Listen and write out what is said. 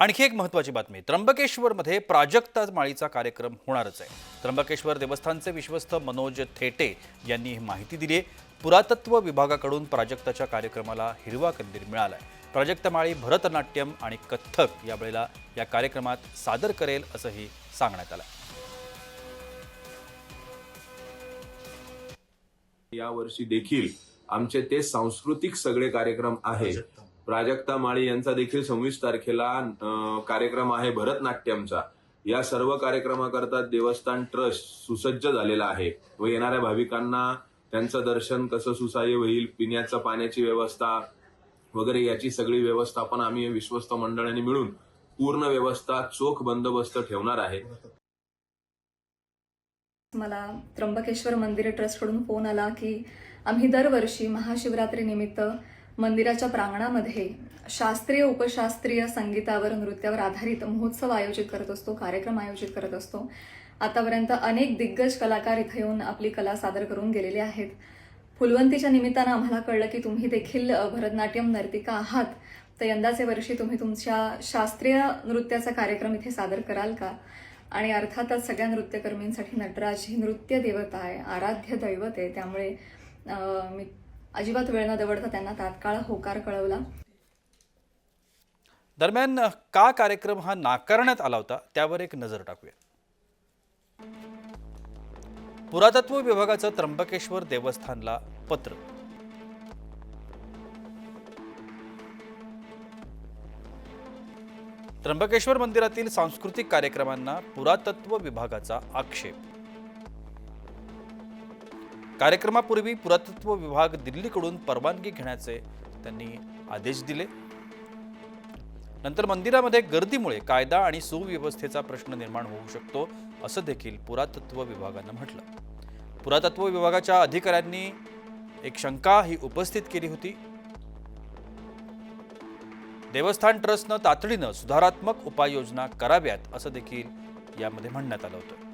आणखी एक महत्त्वाची बातमी. त्र्यंबकेश्वरमध्ये प्राजक्ता माळीचा कार्यक्रम होणारच आहे. त्र्यंबकेश्वर देवस्थानचे विश्वस्त मनोज थेटे यांनी ही माहिती दिली आहे. पुरातत्व विभागाकडून प्राजक्ताच्या कार्यक्रमाला हिरवा कंदील मिळाला आहे प्राजक्त माळी भरतनाट्यम आणि कथ्थक या वेळेला या कार्यक्रमात सादर करेल असंही सांगण्यात आलं या वर्षी देखील आमचे ते सांस्कृतिक सगळे कार्यक्रम आहे. प्राजक्ता माळी यांचा देखील सव्वीस तारखेला कार्यक्रम आहे भरतनाट्यमचा. या सर्व कार्यक्रमाकरता देवस्थान ट्रस्ट सुसज्ज झालेला आहे व येणाऱ्या भाविकांना त्यांचं दर्शन कसं सुसाह्य होईल पिण्याचं पाण्याची व्यवस्था वगैरे याची सगळी व्यवस्थापन आम्ही विश्वस्त मंडळाने मिळून पूर्ण व्यवस्था चोख बंदोबस्त ठेवणार आहे. मला त्र्यंबकेश्वर मंदिर ट्रस्टकडून फोन आला की आम्ही दरवर्षी महाशिवरात्रीनिमित्त मंदिराच्या प्रांगणामध्ये शास्त्रीय उपशास्त्रीय संगीतावर नृत्यावर आधारित महोत्सव आयोजित करत असतो कार्यक्रम आयोजित करत असतो. आतापर्यंत अनेक दिग्गज कलाकार इथे येऊन आपली कला सादर करून गेलेले आहेत. फुलवंतीच्या निमित्तानं आम्हाला कळलं की तुम्ही देखील भरतनाट्यम नर्तिका आहात. तर यंदाचे वर्षी तुम्ही तुमच्या शास्त्रीय नृत्याचा कार्यक्रम इथे सादर कराल का? आणि अर्थातच सगळ्या नृत्यकर्मींसाठी नटराज ही नृत्य देवता आहे आराध्य दैवत आहे. त्यामुळे मी अजिबात वेळ न दवडता त्यांना तात्काळ होकार कळवला. दरम्यान का कार्यक्रम हा नाकारण्यात आला होता त्यावर एक नजर टाकूया. पुरातत्व विभागाचं त्र्यंबकेश्वर देवस्थानला पत्र. त्र्यंबकेश्वर मंदिरातील सांस्कृतिक कार्यक्रमांना पुरातत्व विभागाचा आक्षेप. कार्यक्रमापूर्वी पुरातत्व विभाग दिल्लीकडून परवानगी घेण्याचे त्यांनी आदेश दिले. नंतर मंदिरामध्ये गर्दीमुळे कायदा आणि सुव्यवस्थेचा प्रश्न निर्माण होऊ शकतो असं देखील पुरातत्व विभागानं म्हटलं. पुरातत्व विभागाच्या अधिकाऱ्यांनी एक शंका ही उपस्थित केली होती. देवस्थान ट्रस्टनं तातडीनं सुधारात्मक उपाययोजना कराव्यात असं देखील यामध्ये म्हणण्यात आलं होतं.